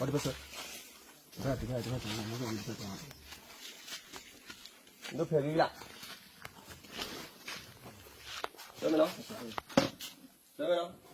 어디 봤어? 들어가 들어가 들어가 들어가 무이있너 별이야 여기랑 여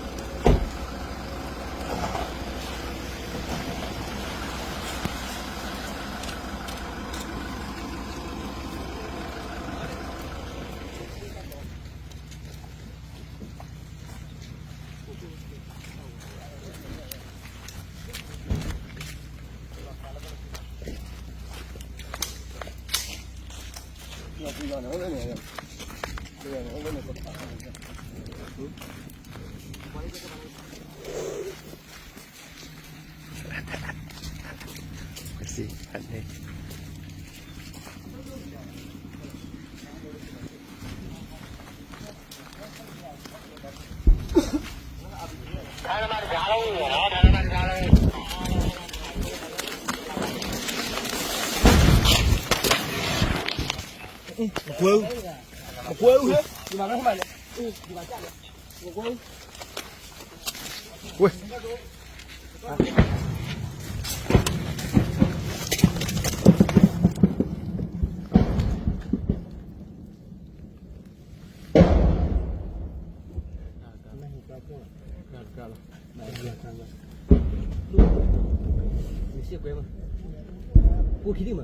See, I think. 我亏，我亏，喂！啊！你些乖吗？我皮点嘛？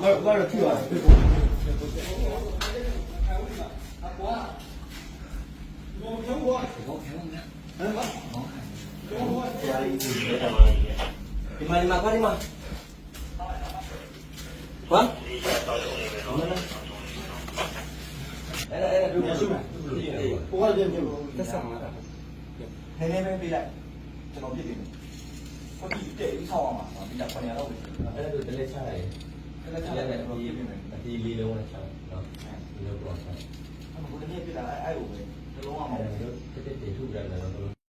那那个去了，对不？ဒီမှာဒီမှာခေါ်ဒီမှာဟမ်အဲ့ဒါအဲ့ဒါဒုက္ခရှိမှာဟိုကပြန်ပြန်တက်ဆံလာတာနည်းနည်းပဲပေးလိုက်ကျွန်တော်ပြစ်တယ်ဟုတ်ပြီတဲ့ဒီဆောင်အောင်ပါဒီက900လောက်ပဲအဲ့ဒါတို့တလဲချလိုက်လက်ချက်ပဲဒီအတီလေးလုံးနဲ့ချက်နော်ဒီလိုပေါ့ဆက်အခုဒီနေ့ပြလာအဲ့ဟိုပဲလုံးဝမဟုတ်ဘူးတစ်တစ်တေထုကြတယ်တော့